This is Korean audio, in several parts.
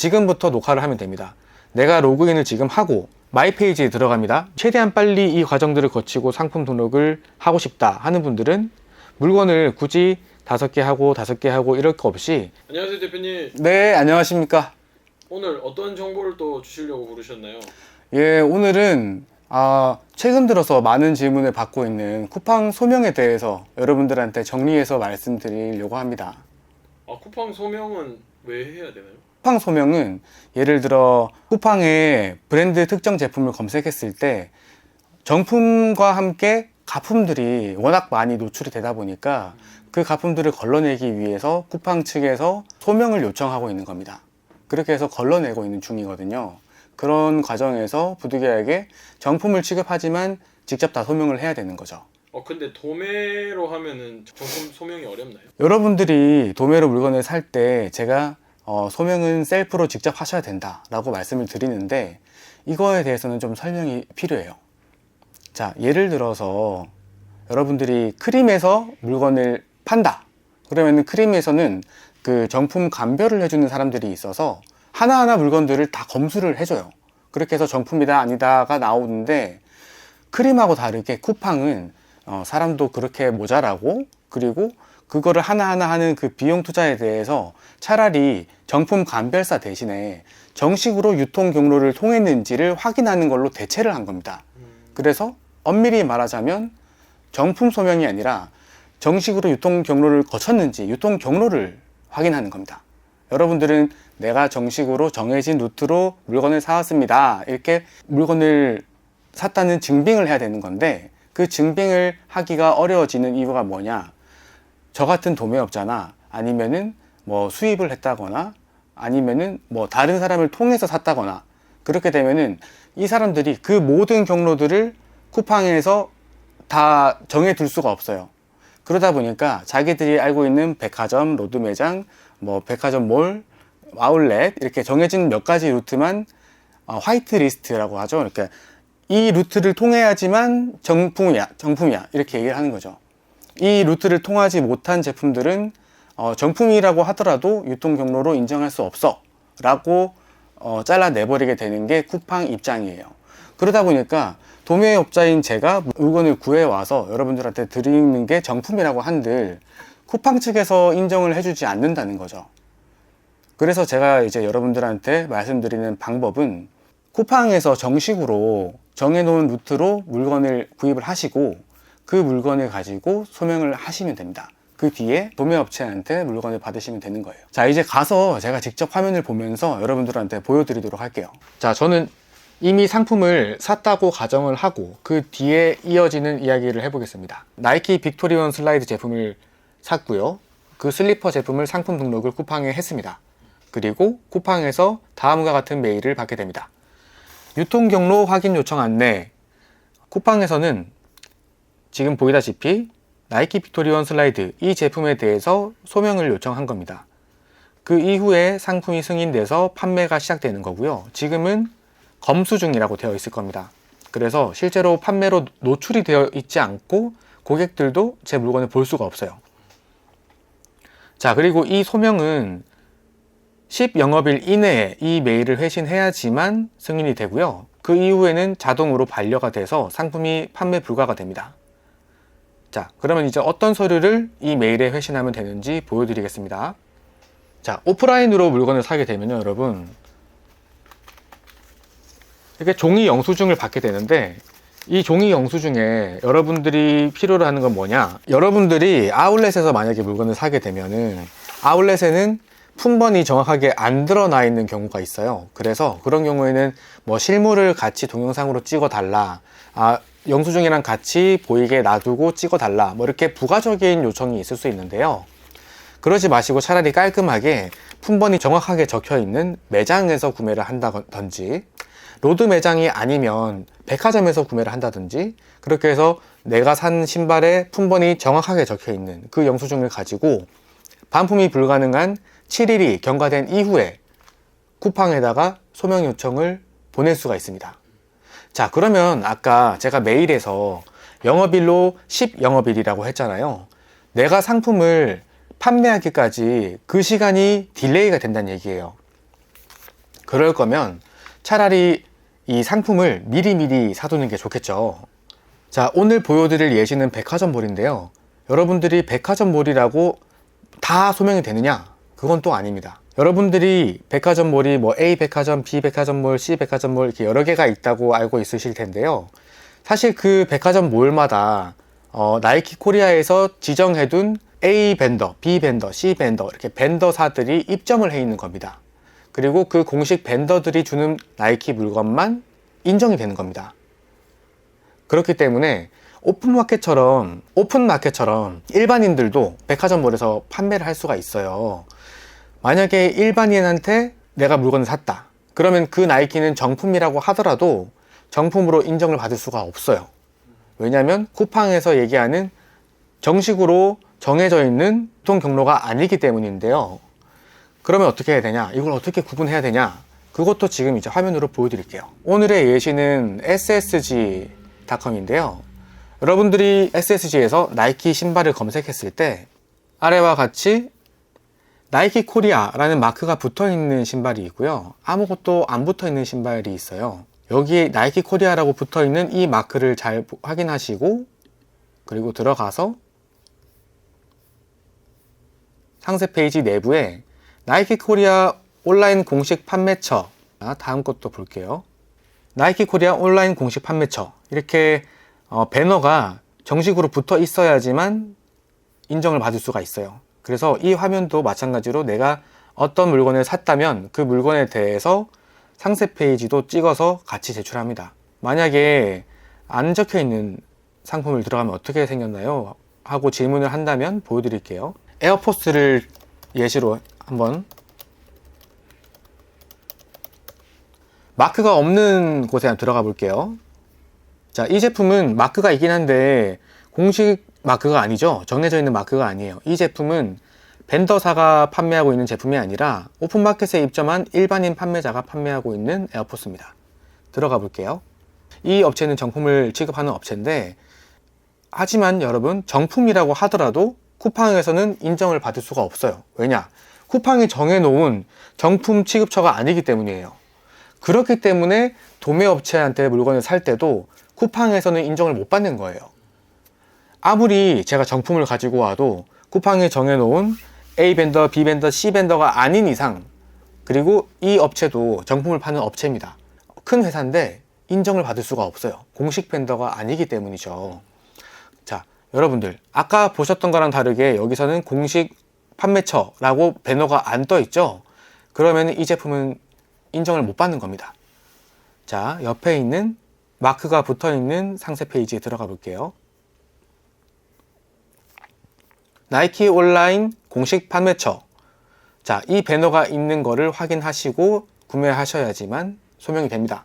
지금부터 녹화를 하면 됩니다. 내가 로그인을 지금 하고 마이 페이지에 들어갑니다. 최대한 빨리 이 과정들을 거치고 상품 등록을 하고 싶다 하는 분들은 물건을 굳이 다섯 개 하고 다섯 개 하고 이럴 거 없이 안녕하세요 대표님. 네 안녕하십니까 오늘 어떤 정보를 또 주시려고 부르셨나요? 예 오늘은 아, 최근 들어서 많은 질문을 받고 있는 쿠팡 소명에 대해서 여러분들한테 정리해서 말씀드리려고 합니다. 아 쿠팡 소명은 왜 해야 되나요? 쿠팡 소명은 예를 들어 쿠팡의 브랜드 특정 제품을 검색했을 때 정품과 함께 가품들이 워낙 많이 노출이 되다 보니까 그 가품들을 걸러내기 위해서 쿠팡 측에서 소명을 요청하고 있는 겁니다. 그렇게 해서 걸러내고 있는 중이거든요. 그런 과정에서 부득이하게 정품을 취급하지만 직접 다 소명을 해야 되는 거죠. 어 근데 도매로 하면은 정품 소명이 어렵나요? 여러분들이 도매로 물건을 살 때 제가 어, 소명은 셀프로 직접 하셔야 된다라고 말씀을 드리는데 이거에 대해서는 좀 설명이 필요해요. 자, 예를 들어서 여러분들이 크림에서 물건을 판다. 그러면 크림에서는 그 정품 감별을 해주는 사람들이 있어서 하나하나 물건들을 다 검수를 해줘요. 그렇게 해서 정품이다 아니다가 나오는데 크림하고 다르게 쿠팡은 어, 사람도 그렇게 모자라고 그리고 그거를 하나하나 하는 그 비용 투자에 대해서 차라리 정품 감별사 대신에 정식으로 유통 경로를 통했는지를 확인하는 걸로 대체를 한 겁니다. 그래서 엄밀히 말하자면 정품 소명이 아니라 정식으로 유통 경로를 거쳤는지 유통 경로를 확인하는 겁니다. 여러분들은 내가 정식으로 정해진 루트로 물건을 사왔습니다. 이렇게 물건을 샀다는 증빙을 해야 되는 건데 그 증빙을 하기가 어려워지는 이유가 뭐냐? 저 같은 도매업자나 아니면은 뭐 수입을 했다거나 아니면은 뭐 다른 사람을 통해서 샀다거나 그렇게 되면은 이 사람들이 그 모든 경로들을 쿠팡에서 다 정해 둘 수가 없어요. 그러다 보니까 자기들이 알고 있는 백화점, 로드 매장, 뭐 백화점 몰, 아울렛 이렇게 정해진 몇 가지 루트만 어, 화이트 리스트라고 하죠. 그러니까 이 루트를 통해야지만 정품이야, 정품이야 이렇게 얘기를 하는 거죠. 이 루트를 통하지 못한 제품들은 어, 정품이라고 하더라도 유통 경로로 인정할 수 없어 라고 어, 잘라내버리게 되는 게 쿠팡 입장이에요. 그러다 보니까 도매업자인 제가 물건을 구해와서 여러분들한테 드리는 게 정품이라고 한들 쿠팡 측에서 인정을 해주지 않는다는 거죠. 그래서 제가 이제 여러분들한테 말씀드리는 방법은 쿠팡에서 정식으로 정해놓은 루트로 물건을 구입을 하시고 그 물건을 가지고 소명을 하시면 됩니다. 그 뒤에 도매업체한테 물건을 받으시면 되는 거예요. 자, 이제 가서 제가 직접 화면을 보면서 여러분들한테 보여드리도록 할게요. 자, 저는 이미 상품을 샀다고 가정을 하고 그 뒤에 이어지는 이야기를 해보겠습니다. 나이키 빅토리온 슬라이드 제품을 샀고요. 그 슬리퍼 제품을 상품 등록을 쿠팡에 했습니다. 그리고 쿠팡에서 다음과 같은 메일을 받게 됩니다. 유통 경로 확인 요청 안내. 쿠팡에서는 지금 보이다시피 나이키 빅토리온 슬라이드 이 제품에 대해서 소명을 요청한 겁니다. 그 이후에 상품이 승인돼서 판매가 시작되는 거고요. 지금은 검수 중이라고 되어 있을 겁니다. 그래서 실제로 판매로 노출이 되어 있지 않고 고객들도 제 물건을 볼 수가 없어요. 자, 그리고 이 소명은 10 영업일 이내에 이 메일을 회신해야지만 승인이 되고요. 그 이후에는 자동으로 반려가 돼서 상품이 판매 불가가 됩니다. 자, 그러면 이제 어떤 서류를 이 메일에 회신하면 되는지 보여드리겠습니다. 자, 오프라인으로 물건을 사게 되면요, 여러분. 이렇게 종이 영수증을 받게 되는데, 이 종이 영수증에 여러분들이 필요로 하는 건 뭐냐? 여러분들이 아울렛에서 만약에 물건을 사게 되면은, 아울렛에는 품번이 정확하게 안 드러나 있는 경우가 있어요. 그래서 그런 경우에는 뭐 실물을 같이 동영상으로 찍어 달라. 아, 영수증이랑 같이 보이게 놔두고 찍어 달라. 뭐 이렇게 부가적인 요청이 있을 수 있는데요. 그러지 마시고 차라리 깔끔하게 품번이 정확하게 적혀 있는 매장에서 구매를 한다든지 로드 매장이 아니면 백화점에서 구매를 한다든지 그렇게 해서 내가 산 신발에 품번이 정확하게 적혀 있는 그 영수증을 가지고 반품이 불가능한 7일이 경과된 이후에 쿠팡에다가 소명 요청을 보낼 수가 있습니다. 자, 그러면 아까 제가 메일에서 영업일로 10 영업일이라고 했잖아요. 내가 상품을 판매하기까지 그 시간이 딜레이가 된다는 얘기예요. 그럴 거면 차라리 이 상품을 미리미리 사두는 게 좋겠죠. 자, 오늘 보여드릴 예시는 백화점 몰인데요. 여러분들이 백화점 몰이라고 다 소명이 되느냐? 그건 또 아닙니다. 여러분들이 백화점 몰이 뭐 A 백화점, B 백화점 몰, C 백화점 몰 이렇게 여러 개가 있다고 알고 있으실 텐데요. 사실 그 백화점 몰마다 어, 나이키 코리아에서 지정해둔 A 벤더, B 벤더, C 벤더 이렇게 벤더사들이 입점을 해 있는 겁니다. 그리고 그 공식 벤더들이 주는 나이키 물건만 인정이 되는 겁니다. 그렇기 때문에 오픈마켓처럼 오픈마켓처럼 일반인들도 백화점몰에서 판매를 할 수가 있어요. 만약에 일반인한테 내가 물건을 샀다. 그러면 그 나이키는 정품이라고 하더라도 정품으로 인정을 받을 수가 없어요. 왜냐하면 쿠팡에서 얘기하는 정식으로 정해져 있는 유통 경로가 아니기 때문인데요. 그러면 어떻게 해야 되냐? 이걸 어떻게 구분해야 되냐? 그것도 지금 이제 화면으로 보여드릴게요. 오늘의 예시는 ssg.com인데요. 여러분들이 SSG에서 나이키 신발을 검색했을 때 아래와 같이 나이키 코리아라는 마크가 붙어 있는 신발이 있고요. 아무것도 안 붙어 있는 신발이 있어요. 여기에 나이키 코리아라고 붙어 있는 이 마크를 잘 확인하시고 그리고 들어가서 상세 페이지 내부에 나이키 코리아 온라인 공식 판매처 아, 다음 것도 볼게요. 나이키 코리아 온라인 공식 판매처 이렇게 어, 배너가 정식으로 붙어 있어야지만 인정을 받을 수가 있어요. 그래서 이 화면도 마찬가지로 내가 어떤 물건을 샀다면 그 물건에 대해서 상세 페이지도 찍어서 같이 제출합니다. 만약에 안 적혀 있는 상품을 들어가면 어떻게 생겼나요? 하고 질문을 한다면 보여드릴게요. 에어포스를 예시로 한번 마크가 없는 곳에 들어가 볼게요. 자, 이 제품은 마크가 있긴 한데 공식 마크가 아니죠. 정해져 있는 마크가 아니에요. 이 제품은 벤더사가 판매하고 있는 제품이 아니라 오픈마켓에 입점한 일반인 판매자가 판매하고 있는 에어포스입니다. 들어가 볼게요. 이 업체는 정품을 취급하는 업체인데 하지만 여러분 정품이라고 하더라도 쿠팡에서는 인정을 받을 수가 없어요. 왜냐? 쿠팡이 정해놓은 정품 취급처가 아니기 때문이에요. 그렇기 때문에 도매업체한테 물건을 살 때도 쿠팡에서는 인정을 못 받는 거예요. 아무리 제가 정품을 가지고 와도 쿠팡이 정해놓은 A 벤더, B 벤더, C 벤더가 아닌 이상 그리고 이 업체도 정품을 파는 업체입니다. 큰 회사인데 인정을 받을 수가 없어요. 공식 벤더가 아니기 때문이죠. 자, 여러분들 아까 보셨던 거랑 다르게 여기서는 공식 판매처라고 배너가 안 떠 있죠? 그러면 이 제품은 인정을 못 받는 겁니다. 자, 옆에 있는 마크가 붙어 있는 상세 페이지에 들어가 볼게요. 나이키 온라인 공식 판매처. 자, 이 배너가 있는 거를 확인하시고 구매하셔야지만 소명이 됩니다.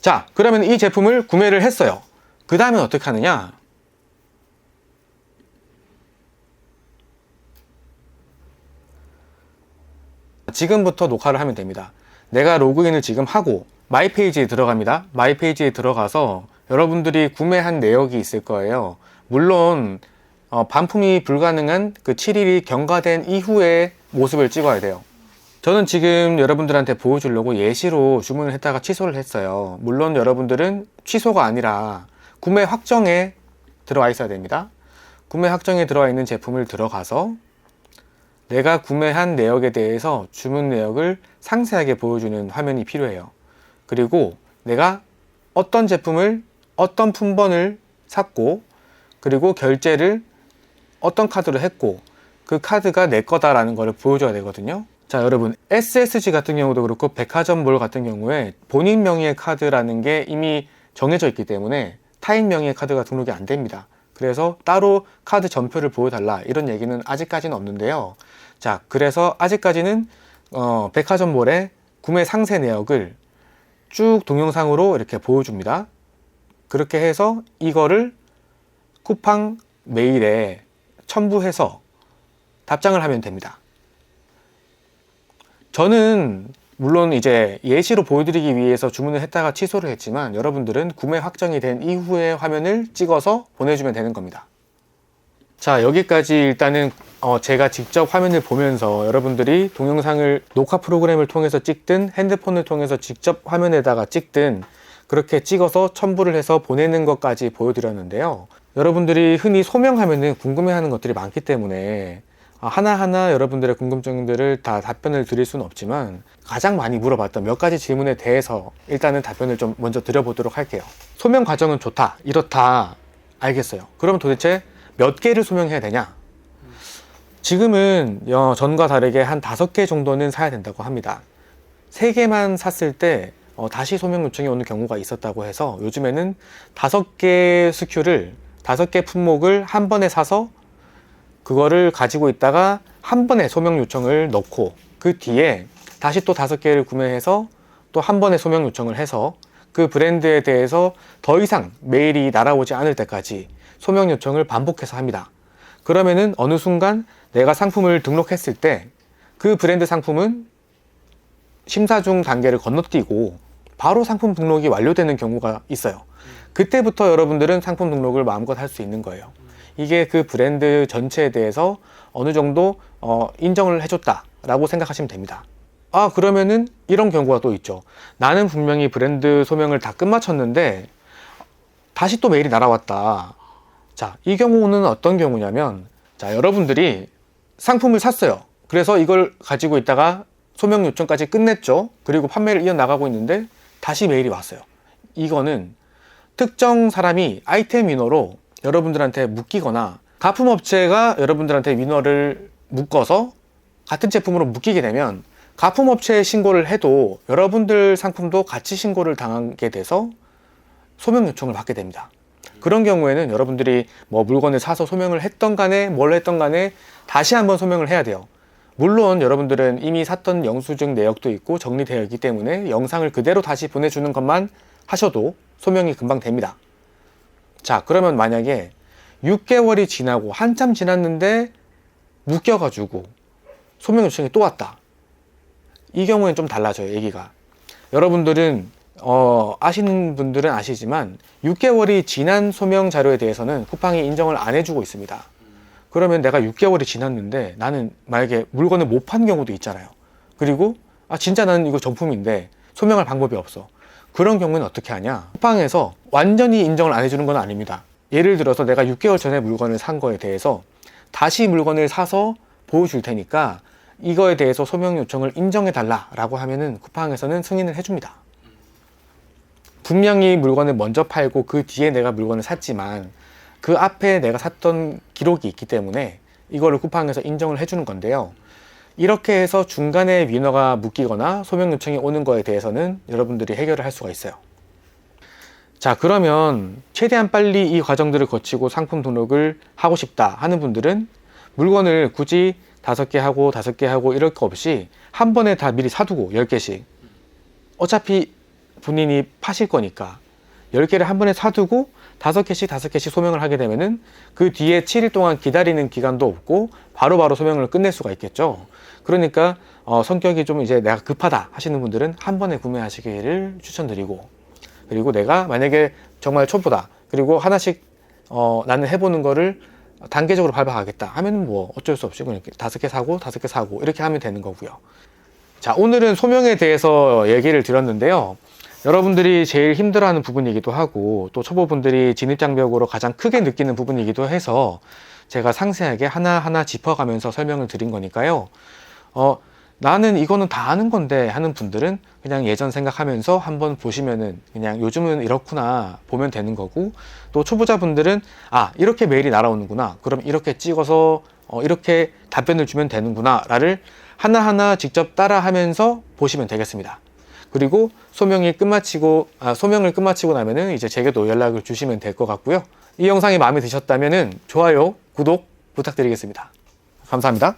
자, 그러면 이 제품을 구매를 했어요. 그 다음엔 어떻게 하느냐? 지금부터 녹화를 하면 됩니다. 내가 로그인을 지금 하고 마이 페이지에 들어갑니다. 마이 페이지에 들어가서 여러분들이 구매한 내역이 있을 거예요. 물론 어, 반품이 불가능한 그 7일이 경과된 이후에 모습을 찍어야 돼요. 저는 지금 여러분들한테 보여주려고 예시로 주문을 했다가 취소를 했어요. 물론 여러분들은 취소가 아니라 구매 확정에 들어와 있어야 됩니다. 구매 확정에 들어와 있는 제품을 들어가서 내가 구매한 내역에 대해서 주문 내역을 상세하게 보여주는 화면이 필요해요. 그리고 내가 어떤 제품을 어떤 품번을 샀고 그리고 결제를 어떤 카드로 했고 그 카드가 내 거다라는 것을 보여줘야 되거든요. 자, 여러분 SSG 같은 경우도 그렇고 백화점몰 같은 경우에 본인 명의의 카드라는 게 이미 정해져 있기 때문에 타인 명의의 카드가 등록이 안 됩니다. 그래서 따로 카드 전표를 보여달라 이런 얘기는 아직까지는 없는데요. 자, 그래서 아직까지는 어, 백화점몰의 구매 상세 내역을 쭉 동영상으로 이렇게 보여줍니다. 그렇게 해서 이거를 쿠팡 메일에 첨부해서 답장을 하면 됩니다. 저는 물론 이제 예시로 보여드리기 위해서 주문을 했다가 취소를 했지만 여러분들은 구매 확정이 된 이후의 화면을 찍어서 보내주면 되는 겁니다. 자, 여기까지 일단은 어, 제가 직접 화면을 보면서 여러분들이 동영상을 녹화 프로그램을 통해서 찍든 핸드폰을 통해서 직접 화면에다가 찍든 그렇게 찍어서 첨부를 해서 보내는 것까지 보여드렸는데요. 여러분들이 흔히 소명하면은 궁금해하는 것들이 많기 때문에 아, 하나하나 여러분들의 궁금증들을 다 답변을 드릴 수는 없지만 가장 많이 물어봤던 몇 가지 질문에 대해서 일단은 답변을 좀 먼저 드려보도록 할게요. 소명 과정은 좋다, 이렇다, 알겠어요. 그럼 도대체 몇 개를 소명해야 되냐? 지금은 어, 전과 다르게 한 다섯 개 정도는 사야 된다고 합니다. 세 개만 샀을 때 어, 다시 소명 요청이 오는 경우가 있었다고 해서 요즘에는 다섯 개 스큐를 다섯 개 품목을 한 번에 사서 그거를 가지고 있다가 한 번에 소명 요청을 넣고 그 뒤에 다시 또 다섯 개를 구매해서 또 한 번에 소명 요청을 해서 그 브랜드에 대해서 더 이상 메일이 날아오지 않을 때까지 소명 요청을 반복해서 합니다. 그러면은 어느 순간 내가 상품을 등록했을 때 그 브랜드 상품은 심사 중 단계를 건너뛰고 바로 상품 등록이 완료되는 경우가 있어요. 그때부터 여러분들은 상품 등록을 마음껏 할 수 있는 거예요. 이게 그 브랜드 전체에 대해서 어느 정도 어, 인정을 해줬다라고 생각하시면 됩니다. 아 그러면은 이런 경우가 또 있죠. 나는 분명히 브랜드 소명을 다 끝마쳤는데 다시 또 메일이 날아왔다. 자, 이 경우는 어떤 경우냐면 자, 여러분들이 상품을 샀어요. 그래서 이걸 가지고 있다가 소명 요청까지 끝냈죠. 그리고 판매를 이어나가고 있는데 다시 메일이 왔어요. 이거는 특정 사람이 아이템 위너로 여러분들한테 묶이거나 가품업체가 여러분들한테 위너를 묶어서 같은 제품으로 묶이게 되면 가품업체에 신고를 해도 여러분들 상품도 같이 신고를 당하게 돼서 소명 요청을 받게 됩니다. 그런 경우에는 여러분들이 뭐 물건을 사서 소명을 했던 간에 뭘 했던 간에 다시 한번 소명을 해야 돼요. 물론 여러분들은 이미 샀던 영수증 내역도 있고 정리되어 있기 때문에 영상을 그대로 다시 보내주는 것만 하셔도 소명이 금방 됩니다. 자, 그러면 만약에 6개월이 지나고 한참 지났는데 묶여가지고 소명 요청이 또 왔다. 이 경우에는 좀 달라져요, 얘기가. 여러분들은 어, 아시는 분들은 아시지만 6개월이 지난 소명 자료에 대해서는 쿠팡이 인정을 안 해주고 있습니다. 그러면 내가 6개월이 지났는데 나는 만약에 물건을 못 판 경우도 있잖아요. 그리고 아 진짜 나는 이거 정품인데 소명할 방법이 없어. 그런 경우는 어떻게 하냐? 쿠팡에서 완전히 인정을 안 해주는 건 아닙니다. 예를 들어서 내가 6개월 전에 물건을 산 거에 대해서 다시 물건을 사서 보여줄 테니까 이거에 대해서 소명 요청을 인정해 달라라고 하면은 쿠팡에서는 승인을 해줍니다. 분명히 물건을 먼저 팔고 그 뒤에 내가 물건을 샀지만 그 앞에 내가 샀던 기록이 있기 때문에 이거를 쿠팡에서 인정을 해주는 건데요. 이렇게 해서 중간에 위너가 묶이거나 소명 요청이 오는 거에 대해서는 여러분들이 해결을 할 수가 있어요. 자, 그러면 최대한 빨리 이 과정들을 거치고 상품 등록을 하고 싶다 하는 분들은 물건을 굳이 다섯 개 하고 다섯 개 하고 이럴 거 없이 한 번에 다 미리 사두고 열 개씩 어차피 본인이 파실 거니까 10개를 한 번에 사두고 다섯 개씩 다섯 개씩 소명을 하게 되면은 그 뒤에 7일 동안 기다리는 기간도 없고 바로 바로 소명을 끝낼 수가 있겠죠. 그러니까 어, 성격이 좀 이제 내가 급하다 하시는 분들은 한 번에 구매하시기를 추천드리고 그리고 내가 만약에 정말 초보다 그리고 하나씩 어, 나는 해보는 거를 단계적으로 밟아가겠다 하면 뭐 어쩔 수 없이 그냥 다섯 개 사고 다섯 개 사고 이렇게 하면 되는 거고요. 자 오늘은 소명에 대해서 얘기를 드렸는데요. 여러분들이 제일 힘들어하는 부분이기도 하고 또 초보분들이 진입장벽으로 가장 크게 느끼는 부분이기도 해서 제가 상세하게 하나하나 짚어가면서 설명을 드린 거니까요. 어, 나는 이거는 다 아는 건데 하는 분들은 그냥 예전 생각하면서 한번 보시면은 그냥 요즘은 이렇구나 보면 되는 거고 또 초보자분들은 아 이렇게 메일이 날아오는구나 그럼 이렇게 찍어서 어, 이렇게 답변을 주면 되는구나를 하나하나 직접 따라 하면서 보시면 되겠습니다. 그리고 소명이 끝마치고 아, 소명을 끝마치고 나면은 이제 제게도 연락을 주시면 될 것 같고요. 이 영상이 마음에 드셨다면은 좋아요, 구독 부탁드리겠습니다. 감사합니다.